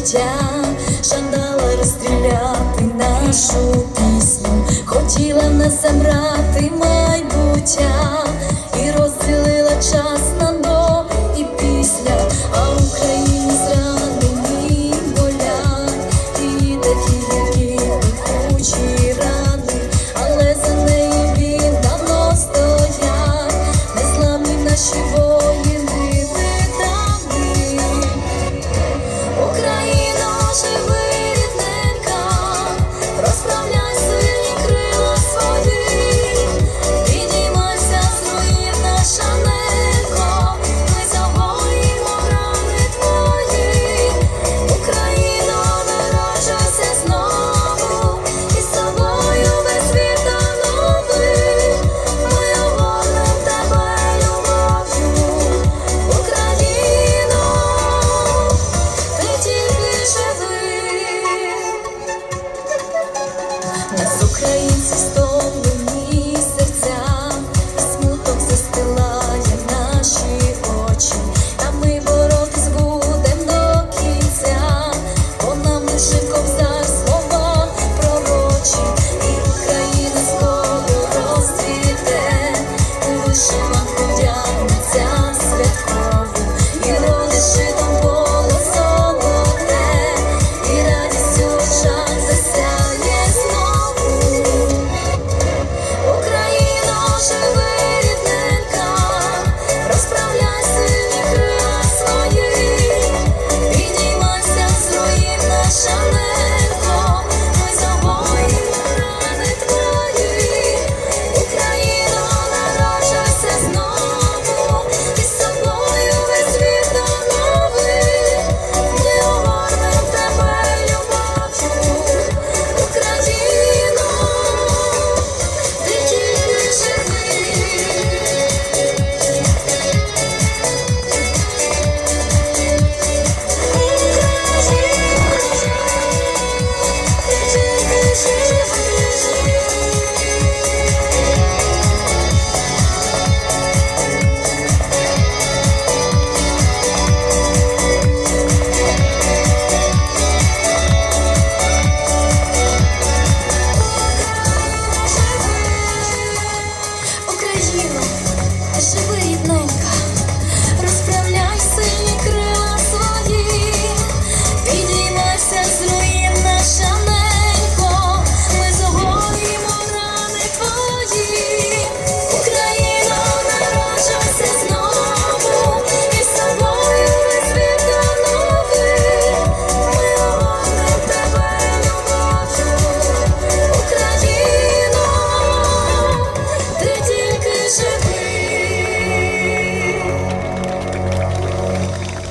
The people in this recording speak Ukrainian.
життя, жадала розстріляти нашу пісню, хотіла нас забрати майбуття,